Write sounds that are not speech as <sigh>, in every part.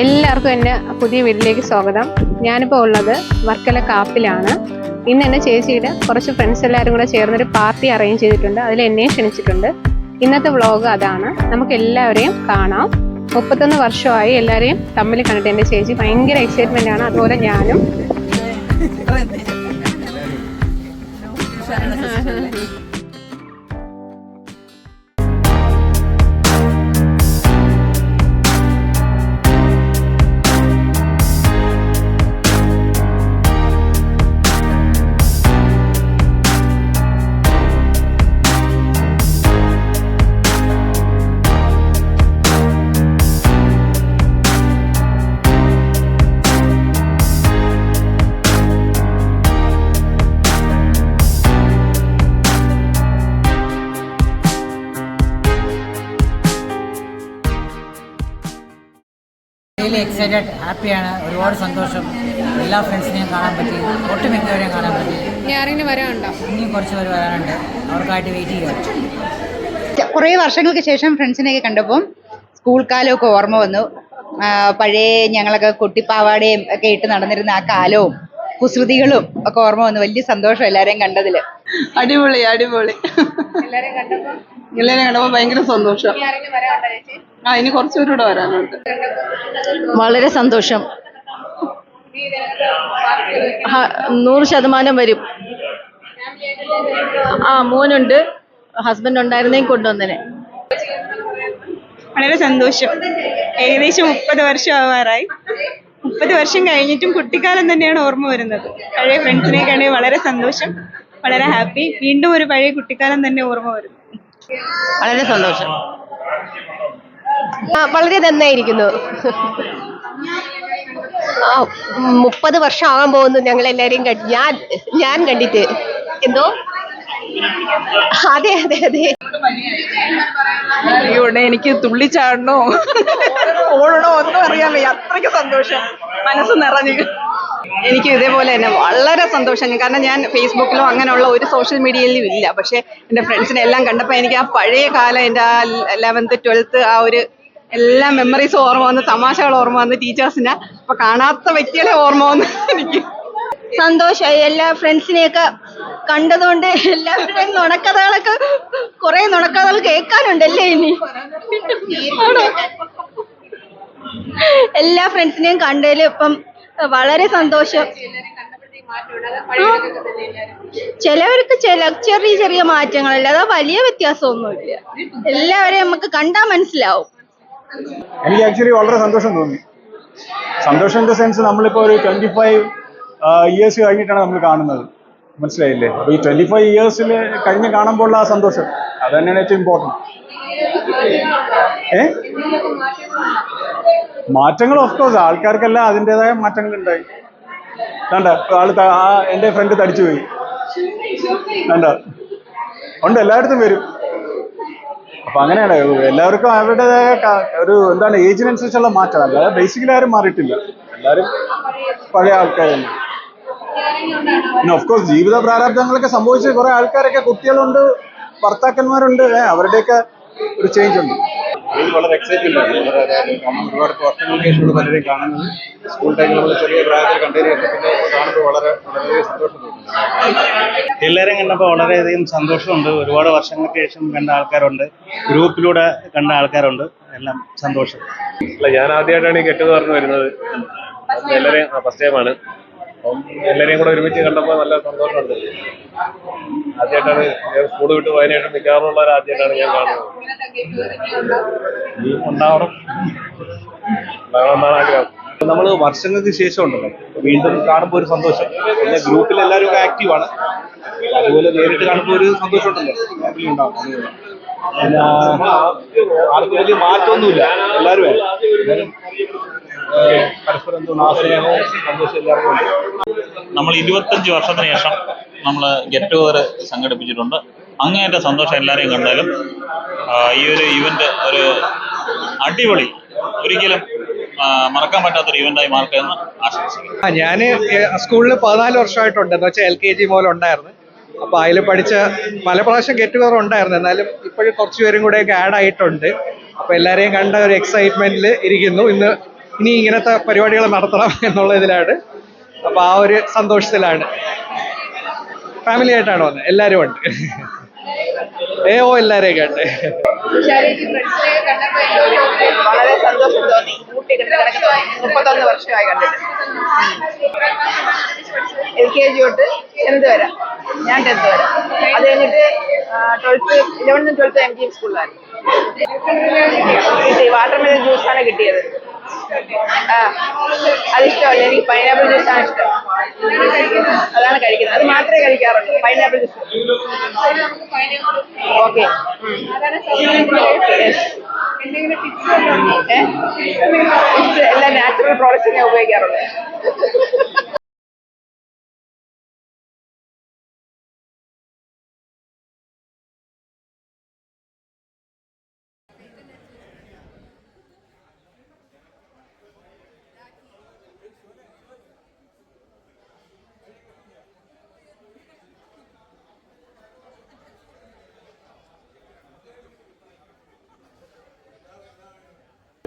എല്ലാവർക്കും എന്റെ പുതിയ വീട്ടിലേക്ക് സ്വാഗതം. ഞാനിപ്പോൾ ഉള്ളത് വർക്കല കാപ്പിലാണ്. ഇന്ന് എന്റെ ചേച്ചിയുടെ കുറച്ച് ഫ്രണ്ട്സ് എല്ലാവരും കൂടെ ചേർന്നൊരു പാർട്ടി അറേഞ്ച് ചെയ്തിട്ടുണ്ട്. അതിൽ എന്നെയും ക്ഷണിച്ചിട്ടുണ്ട്. ഇന്നത്തെ വ്ളോഗ് അതാണ്. നമുക്ക് എല്ലാവരെയും കാണാം. മുപ്പത്തൊന്ന് വർഷമായി എല്ലാവരെയും തമ്മിൽ കണ്ടിട്ട് എന്റെ ചേച്ചി ഭയങ്കര എക്സൈറ്റ്മെന്റ് ആണ്. അതുപോലെ ഞാനും. റിയലി എക്സൈറ്റഡ് ഹാപ്പിയാണ് ഒരുപാട് സന്തോഷം. എല്ലാ ഫ്രണ്ട്സിനെയും കാണാൻ പറ്റി. ഒട്ടുമിക്കവരെയും കാണാൻ പറ്റി. വരാനുണ്ടോ? ഇനിയും കുറച്ച് പേര് വരാനുണ്ട്. അവർക്കായിട്ട് വെയിറ്റ് ചെയ്യാം. കുറേ വർഷങ്ങൾക്ക് ശേഷം ഫ്രണ്ട്സിനെയൊക്കെ കണ്ടപ്പോൾ സ്കൂൾ കാലമൊക്കെ ഓർമ്മ വന്നു. പഴയ ഞങ്ങളൊക്കെ കുട്ടിപ്പാവാടയും ഒക്കെ ഇട്ട് നടന്നിരുന്ന ആ കാലവും. കുസൃതികളും ഒക്കെ ഓർമ്മ വന്നു. വലിയ സന്തോഷം എല്ലാരെയും കണ്ടതിൽ. അടിപൊളി അടിപൊളി. എല്ലാരെയും കണ്ടപ്പോൾ എല്ലാരെയും കണ്ടപ്പോ ഭയങ്കര സന്തോഷം. ആ ഇനി കുറച്ചുകൂടെ വരാനുണ്ട്. വളരെ സന്തോഷം. നൂറ് ശതമാനം വരും. ആ മോനുണ്ട്. ഹസ്ബൻഡ് ഉണ്ടായിരുന്നേ കൊണ്ടുവന്നേനെ. വളരെ സന്തോഷം. ഏകദേശം മുപ്പത് വർഷം ആവാറായി. മുപ്പത് വർഷം കഴിഞ്ഞിട്ടും കുട്ടിക്കാലം തന്നെയാണ് ഓർമ്മ വരുന്നത്. പഴയ ഫ്രണ്ട്സിനെ കാണി വളരെ സന്തോഷം വളരെ ഹാപ്പി വീണ്ടും ഒരു പഴയ കുട്ടിക്കാലം തന്നെ ഓർമ്മ വരുന്നു. വളരെ സന്തോഷം. വളരെ നന്നായിരിക്കുന്നു. ആ മുപ്പത് വർഷം ആകാൻ പോകുന്നു ഞങ്ങൾ എല്ലാരെയും ഞാൻ ഞാൻ കണ്ടിട്ട്. എന്തോ? അതെ അതെ അതെ. അയ്യോടെ എനിക്ക് തുള്ളിച്ചാടണോ ഓടണോ ഒന്നും അറിയാൻ അത്രയ്ക്ക് സന്തോഷം. മനസ്സ് നിറഞ്ഞു. എനിക്ക് ഇതേപോലെ തന്നെ വളരെ സന്തോഷം. കാരണം ഞാൻ ഫേസ്ബുക്കിലോ അങ്ങനെയുള്ള ഒരു സോഷ്യൽ മീഡിയയിലും ഇല്ല. പക്ഷെ എന്റെ ഫ്രണ്ട്സിനെ എല്ലാം കണ്ടപ്പോൾ എനിക്ക് ആ പഴയ കാലം എന്റെ ആ ലെവൻത്ത് ട്വൽത്ത് ആ ഒരു എല്ലാ മെമ്മറീസും ഓർമ്മ വന്ന് തമാശകൾ ഓർമ്മ വന്ന് ടീച്ചേഴ്സിനെ അപ്പൊ കാണാത്ത വ്യക്തികളെ ഓർമ്മ വന്ന് എനിക്ക് സന്തോഷമായി എല്ലാ ഫ്രണ്ട്സിനെയൊക്കെ കണ്ടതുകൊണ്ട് എല്ലാവരുടെയും നുണക്കഥകളൊക്കെ കുറെ നുണക്കഥകൾ കേൾക്കാനുണ്ടല്ലേ ഇനി? ആണോ? എല്ലാ ഫ്രണ്ട്സിനെയും കണ്ടതിൽ ഇപ്പം വളരെ സന്തോഷം. ചിലവർക്ക് ചില ചെറിയ ചെറിയ മാറ്റങ്ങളല്ല? അതാ വലിയ വ്യത്യാസമൊന്നുമില്ല. എല്ലാവരെയും നമുക്ക് കണ്ടാൽ മനസ്സിലാവും. എനിക്ക് ആക്ച്വലി വളരെ സന്തോഷം തോന്നി. സന്തോഷം ഇൻ ദ സെൻസ് നമ്മളിപ്പോ ഒരു ട്വന്റി ഫൈവ് ഇയേഴ്സ് കഴിഞ്ഞിട്ടാണ് നമ്മൾ കാണുന്നത്. മനസ്സിലായില്ലേ? അപ്പോൾ ഈ ട്വന്റി ഫൈവ് ഇയേഴ്സിൽ കഴിഞ്ഞ് കാണുമ്പോൾ ആ സന്തോഷം. അത് തന്നെയാണ് ഏറ്റവും ഇമ്പോർട്ടന്റ് ഏ? മാറ്റങ്ങൾ ഓഫ് കോഴ്സ് ആൾക്കാർക്കെല്ലാം അതിന്റെതായ മാറ്റങ്ങൾ ഉണ്ടായി കണ്ട ആൾ ആ ഫ്രണ്ട് തടിച്ചു പോയി. കണ്ട? ഉണ്ട് എല്ലായിടത്തും വരും. അപ്പൊ അങ്ങനെയാണ്. എല്ലാവർക്കും അവരുടേതായ ഒരു എന്താണ് ഏജിനനുസരിച്ചുള്ള മാറ്റം. അല്ലാതെ ബേസിക്കലി ആരും മാറിയിട്ടില്ല. എല്ലാവരും പഴയ ആൾക്കാർ തന്നെ പിന്നെ ഓഫ്കോഴ്സ് ജീവിത പ്രാരാബ്ദങ്ങളൊക്കെ സംഭവിച്ച കുറെ ആൾക്കാരൊക്കെ കുട്ടികളുണ്ട് ഭർത്താക്കന്മാരുണ്ട്. ഏഹ് അവരുടെയൊക്കെ ഒരു ചേഞ്ച് ഉണ്ട്. ഇത് വളരെ എക്സൈറ്റ്മെന്റ് ആണ്. വളരെ ഒരുപാട് വർഷങ്ങൾക്ക് ശേഷമുള്ള പലരെയും കാണുന്നത്. സ്കൂൾ ടൈമിൽ നമ്മൾ ചെറിയ പ്രായത്തിൽ കണ്ടതിന് പിന്നെ കാണുമ്പോൾ വളരെ വളരെയധികം സന്തോഷം തോന്നുന്നു. എല്ലാവരെയും കണ്ടപ്പോൾ വളരെയധികം സന്തോഷമുണ്ട്. ഒരുപാട് വർഷങ്ങൾക്ക് ശേഷം കണ്ട ആൾക്കാരുണ്ട്. ഗ്രൂപ്പിലൂടെ കണ്ട ആൾക്കാരുണ്ട്. എല്ലാം സന്തോഷം. അല്ല ഞാൻ ആദ്യമായിട്ടാണ് ഈ കെട്ടെന്ന് പറഞ്ഞു വരുന്നത്. എല്ലാവരെയും ഫസ്റ്റ് ടൈമാണ് അപ്പം എല്ലാവരെയും കൂടെ ഒരുമിച്ച് കണ്ടപ്പോൾ നല്ല സന്തോഷമുണ്ട്. ആദ്യമായിട്ടാണ് ഞാൻ സ്കൂൾ വിട്ട് പോയതിനു നിൽക്കാറുള്ളവർ ആദ്യമായിട്ടാണ് ഞാൻ കാണുന്നത്. ഈ ഉണ്ടാവണം. ആഗ്രഹം. നമ്മൾ വർഷങ്ങൾക്ക് ശേഷം ഉണ്ടല്ലോ വീണ്ടും കാണുമ്പോൾ ഒരു സന്തോഷം. പിന്നെ ഗ്രൂപ്പിൽ എല്ലാവരും ഒക്കെ ആക്റ്റീവാണ്. അതുപോലെ നേരിട്ട് കാണുമ്പോൾ ഒരു സന്തോഷം ഉണ്ടല്ലോ ഫാമിലി ഉണ്ടാവും. പിന്നെ ആർക്കും വലിയ മാറ്റമൊന്നുമില്ല. എല്ലാവരും പരസ്പരം നമ്മൾ ഇരുപത്തഞ്ച് വർഷത്തിന് ശേഷം നമ്മൾ ഗെറ്റ് ടുഗദർ സംഘടിപ്പിച്ചിട്ടുണ്ട്. അങ്ങേയറ്റ സന്തോഷം എല്ലാവരെയും കണ്ടാലും ഈ ഒരു ഇവന്റ് ഒരു അടിപൊളി ഒരിക്കലും മറക്കാൻ പറ്റാത്തൊരു ഇവന്റായി മാറട്ടെന്ന് ആശംസിക്കുന്നു. ഞാൻ സ്കൂളിൽ പതിനാല് വർഷമായിട്ടുണ്ട്. എന്ന് വെച്ചാൽ എൽ കെ ജി മുതൽ ഉണ്ടായിരുന്നു. അപ്പൊ അതിൽ പഠിച്ച പല പ്രാവശ്യം ഗെറ്റ് ടുഗദർ ഉണ്ടായിരുന്നു. എന്നാലും ഇപ്പോഴും കുറച്ചുപേരും കൂടെ ആഡ് ആയിട്ടുണ്ട്. അപ്പൊ എല്ലാരെയും കണ്ട ഒരു എക്സൈറ്റ്മെന്റിൽ ഇരിക്കുന്നു. ഇന്ന് ഇനി ഇങ്ങനത്തെ പരിപാടികൾ നടത്തണം എന്നുള്ള ഇതിലാണ്. അപ്പൊ ആ ഒരു സന്തോഷത്തിലാണ്. ഫാമിലി ആയിട്ടാണ് വന്നത് എല്ലാവരും ഉണ്ട്. ഏ ഓ എല്ലാരെയും കണ്ട്. വളരെ സന്തോഷം തോന്നി. ഊട്ടി തോന്നി മുപ്പത്തൊന്ന് വർഷമായി കണ്ടിട്ട്. എൽ കെ ജി തൊട്ട് ടെൻത്ത് വരെ. ഞാൻ ടെൻത്ത് വരെ. അത് കഴിഞ്ഞിട്ട് ട്വൽത്ത് ഇലവൻത്തും ട്വൽത്തും എം ജി എം സ്കൂളിലായിരുന്നു കിട്ടി വാട്ടർമെലൺ ജ്യൂസാണ് കിട്ടിയത്. അതിഷ്ടമല്ല എനിക്ക് പൈനാപ്പിൾ ആണ് ഇഷ്ടം. അതാണ് കഴിക്കുന്നത്. അത് മാത്രമേ കഴിക്കാറുള്ളൂ. പൈനാപ്പിൾ ജ്യൂസ് ഓക്കെ എല്ലാ നാച്ചുറൽ പ്രോഡക്ട്സ് ഞാൻ ഉപയോഗിക്കാറുള്ളത്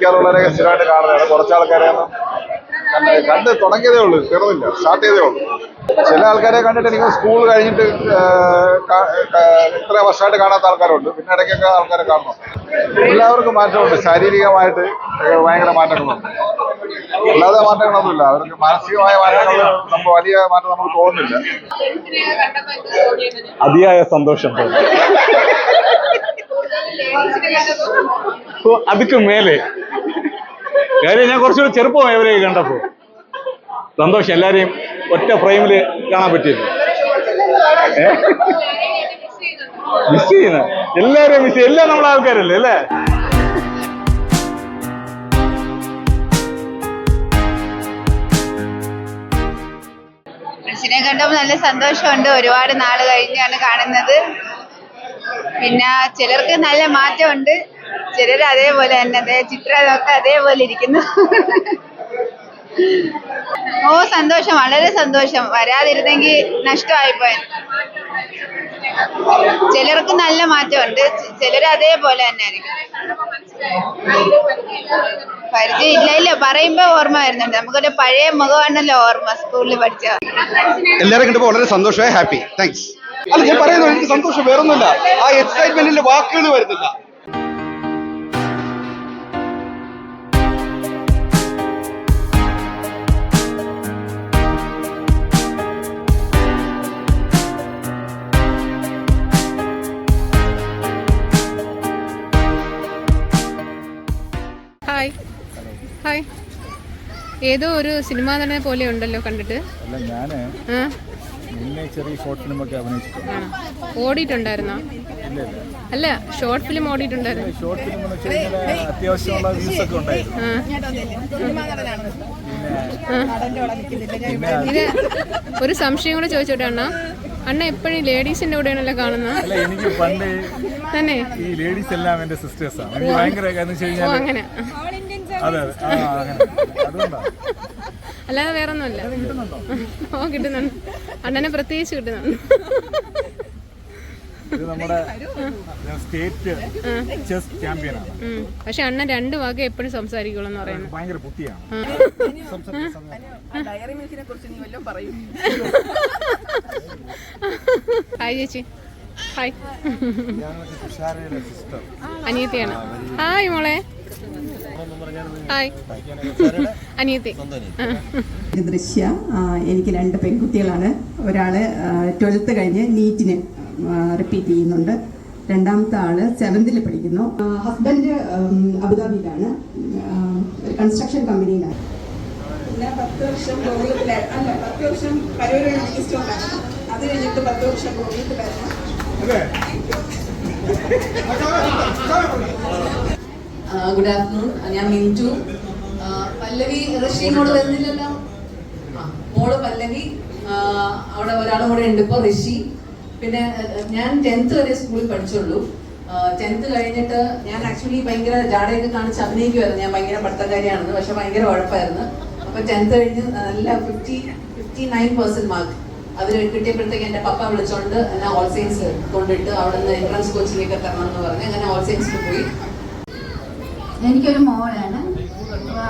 മിക്കവാറുള്ളവരൊക്കെ സ്ഥിരമായിട്ട് കാണുന്നതാണ്. കുറച്ച് ആൾക്കാരെ കണ്ട് കണ്ട് തുടങ്ങിയതേ ഉള്ളൂ തീർന്നില്ല സ്റ്റാർട്ട് ചെയ്തേ ഉള്ളൂ. ചില ആൾക്കാരെ കണ്ടിട്ട് എനിക്ക് സ്കൂൾ കഴിഞ്ഞിട്ട് ഇത്ര വർഷമായിട്ട് കാണാത്ത ആൾക്കാരുണ്ട്. പിന്നെ ഇടയ്ക്കൊക്കെ ആൾക്കാരെ കാണണം എല്ലാവർക്കും മാറ്റമുണ്ട്. ശാരീരികമായിട്ട് ഭയങ്കര മാറ്റങ്ങളുണ്ട്. അല്ലാതെ മാറ്റങ്ങളൊന്നുമില്ല. അവർക്ക് മാനസികമായ മാറ്റങ്ങൾ നമ്മൾ വലിയ മാറ്റം നമുക്ക് തോന്നുന്നില്ല. അതിയായ സന്തോഷം തോന്നി. <laughs> അതുക്ക് മേലെ. കാര്യം ഞാൻ കുറച്ചുകൂടി ചെറുപ്പം അവരെ കണ്ടപ്പോ സന്തോഷം എല്ലാരെയും ഒറ്റ ഫ്രെയിമിൽ കാണാൻ പറ്റിയത് മിസ് ചെയ്യുന്ന. എല്ലാരെയും മിസ് ചെയ്യും എല്ലാം നമ്മളെ ആൾക്കാരല്ലേ അല്ലേ? ഫ്രണ്ട്സിനെ കണ്ടപ്പോൾ നല്ല സന്തോഷമുണ്ട്. ഒരുപാട് നാൾ കഴിഞ്ഞാണ് കാണുന്നത്. പിന്നെ ചിലർക്ക് നല്ല മാറ്റമുണ്ട്. ചിലർ അതേപോലെ തന്നെ ചിത്രമൊക്കെ അതേപോലെ ഇരിക്കുന്നു. ഓ സന്തോഷം. വളരെ സന്തോഷം. വരാതിരുന്നെങ്കിൽ നഷ്ടമായിപ്പോയി. ചിലർക്ക് നല്ല മാറ്റമുണ്ട്. ചിലർ അതേപോലെ തന്നെ പരിചയം ഇല്ല ഇല്ല പറയുമ്പോ ഓർമ്മ വരുന്നുണ്ട്. നമുക്കൊരു പഴയ മുഖമാണല്ലോ ഓർമ്മ സ്കൂളിൽ പഠിച്ച എല്ലാവരും കണ്ടപ്പോൾ വളരെ സന്തോഷമായി. ഹാപ്പി താങ്ക്സ് അല്ല ഞാൻ പറയുന്നു എനിക്ക് സന്തോഷം വേറൊന്നുമില്ല. ആ എക്സൈറ്റ്മെന്റിന്റെ വാക്കുകൾ വരുന്നില്ല. ഹായ് ഹായ് ഏതോ ഒരു സിനിമാ നടനെ പോലെ ഉണ്ടല്ലോ കണ്ടിട്ട്. അല്ല മുന്നേ ചെറിയ ഷോർട്ട് ഫിലിമൊക്കെ അഭിനയിച്ചിട്ടുണ്ട്. ഓടിയിട്ടുണ്ടായിരുന്നോ? ഇല്ല ഇല്ല. അല്ല ഷോർട്ട് ഫിലിം ഓടിയിട്ടുണ്ടായിരുന്നു. ഷോർട്ട് ഫിലിം എന്ന് വെച്ച് കഴിഞ്ഞാൽ അത്യാവശ്യമുള്ള വ്യൂസ് ഒക്കെ ഉണ്ടായിരുന്നു. ആ. ഇത് ഒരു സംശയം കൂടെ ചോദിച്ചോട്ടെ അണ്ണ? അണ്ണ എപ്പോഴും ലേഡീസിന്റെ കൂടെയാണല്ലോ കാണുന്നത് അല്ല എനിക്ക് പണ്ട് തന്നെ? ഈ ലേഡീസ് എല്ലാം എന്റെ സിസ്റ്റേഴ്സാണ് എനിക്ക് ഭയങ്കര എന്ന് വെച്ച് ഓ കഴിഞ്ഞാൽ അങ്ങനെ. അതെ അതെ. ആ അങ്ങനെ. അതുകൊണ്ടാണ് അല്ലാതെ വേറെ ഒന്നുമല്ല ഓ കിട്ടുന്നുണ്ട്. അണ്ണനെ പ്രത്യേകിച്ച് കിട്ടുന്നുണ്ട്. ഇത് നമ്മുടെ സ്റ്റേറ്റ് ചെസ് ചാമ്പ്യനാണ്. പക്ഷെ അണ്ണൻ രണ്ട് വാക്ക് എപ്പോഴും സംസാരിക്കുള്ളൂ എന്ന് പറയുന്നത് ഭയങ്കര ബുദ്ധിയാണ്. ഹായ് ചേച്ചി. ഹായ്. തുഷാരയുടെ സിസ്റ്റർ. അനിയത്തിയാണ്. ഹായ് മോളെ. ഹായ് അനിയത്തി. ദൃശ്യ എനിക്ക് രണ്ട് പെൺകുട്ടികളാണ്. ഒരാൾ ട്വൽത്ത് കഴിഞ്ഞ് നീറ്റിന് റിപ്പീറ്റ് ചെയ്യുന്നുണ്ട്. രണ്ടാമത്തെ ആൾ സെവൻത്തിൽ പഠിക്കുന്നു. ഹസ്ബൻഡ് അബുദാബിയിലാണ്. ഒരു കൺസ്ട്രക്ഷൻ കമ്പനിയിലാണ് പിന്നെ പത്ത് വർഷം കോവിലത്തിലായിരുന്നു അല്ല പത്ത് വർഷം കരൂരാണ് അത് കഴിഞ്ഞിട്ട് പത്ത് വർഷം കോവിലത്തിലായിരുന്നു ഗുഡ് ആഫ്റ്റർനൂൺ ഞാൻ മിന്റു. പല്ലവി മോൾ വരുന്നില്ലല്ലോ? മോൾ പല്ലവി. അവിടെ ഒരാളും കൂടെ ഉണ്ട് ഇപ്പോൾ ഋഷി. പിന്നെ ഞാൻ ടെൻത്ത് വരെ സ്കൂളിൽ പഠിച്ചുള്ളൂ. ടെൻത്ത് കഴിഞ്ഞിട്ട് ഞാൻ ആക്ച്വലി ഭയങ്കര ജാടയൊക്കെ കാണിച്ച് അഭിനയിക്കുമായിരുന്നു ഞാൻ ഭയങ്കര പഠിത്തക്കാരിയാണെന്ന് പക്ഷെ ഭയങ്കര ഉഴപ്പായിരുന്നു അപ്പൊ ടെൻത്ത് കഴിഞ്ഞ് നല്ല fifty fifty nine percent mark അതിൽ കിട്ടിയപ്പോഴത്തേക്ക് എന്റെ പപ്പ വിളിച്ചോണ്ട് എന്നെ ഓൾ സയൻസ് കൊണ്ടിട്ട് അവിടെ നിന്ന് എൻട്രൻസ് കോച്ചിങ്ങൊക്കെ തരണം എന്ന് പറഞ്ഞ് അങ്ങനെ ഓൾ സയൻസിൽ പോയി. എനിക്കൊരു മോളാണ്.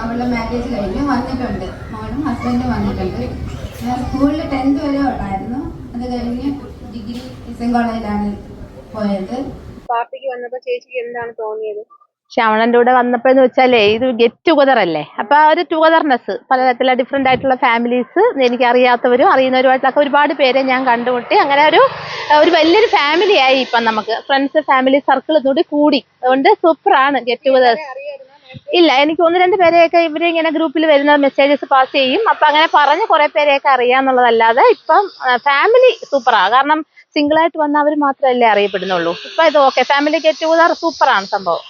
അവളുടെ മാരേജ് കഴിഞ്ഞ് വന്നിട്ടുണ്ട്. മോളും ഹസ്ബൻഡും വന്നിട്ടുണ്ട്. ഞാൻ സ്കൂളിൽ ടെൻത്ത് വരെ ഉണ്ടായിരുന്നു അത് കഴിഞ്ഞ് ഡിഗ്രി ഇസൻ കോളേജിലാണ് പോയത്. പാർട്ടിക്ക് വന്നപ്പോ ചേച്ചിക്ക് എന്താണ് തോന്നിയത്? ശ്യാമളന്റെ കൂടെ വന്നപ്പോഴെന്ന് വെച്ചാലേ ഇത് ഗെറ്റ് ടുഗദർ അല്ലേ? അപ്പൊ ആ ഒരു ടുഗദർനെസ് പലതരത്തിലുള്ള ഡിഫറെന്റ് ആയിട്ടുള്ള ഫാമിലീസ് എനിക്ക് അറിയാത്തവരും അറിയുന്നവരുമായിട്ടൊക്കെ ഒരുപാട് പേരെ ഞാൻ കണ്ടുമുട്ടി. അങ്ങനെ ഒരു ഒരു വലിയൊരു ഫാമിലി ആയി ഇപ്പം നമുക്ക്. ഫ്രണ്ട്സ് ഫാമിലി സർക്കിൾ കൂടി കൂടി. അതുകൊണ്ട് സൂപ്പറാണ് ഗെറ്റ് ടുഗദേഴ്സ് ഇല്ല എനിക്ക് ഒന്ന് രണ്ട് പേരെയൊക്കെ ഇവർ ഇങ്ങനെ ഗ്രൂപ്പിൽ വരുന്ന മെസ്സേജസ് പാസ് ചെയ്യും. അപ്പൊ അങ്ങനെ പറഞ്ഞ് കുറെ പേരെയൊക്കെ അറിയാന്നുള്ളതല്ലാതെ ഇപ്പം ഫാമിലി സൂപ്പറാ കാരണം സിംഗിൾ ആയിട്ട് വന്ന അവർ മാത്രമല്ലേ അറിയപ്പെടുന്നുള്ളൂ. ഇപ്പൊ ഇത് ഓക്കെ ഫാമിലി ഗെറ്റ് ടുഗദർ സൂപ്പറാണ് സംഭവം.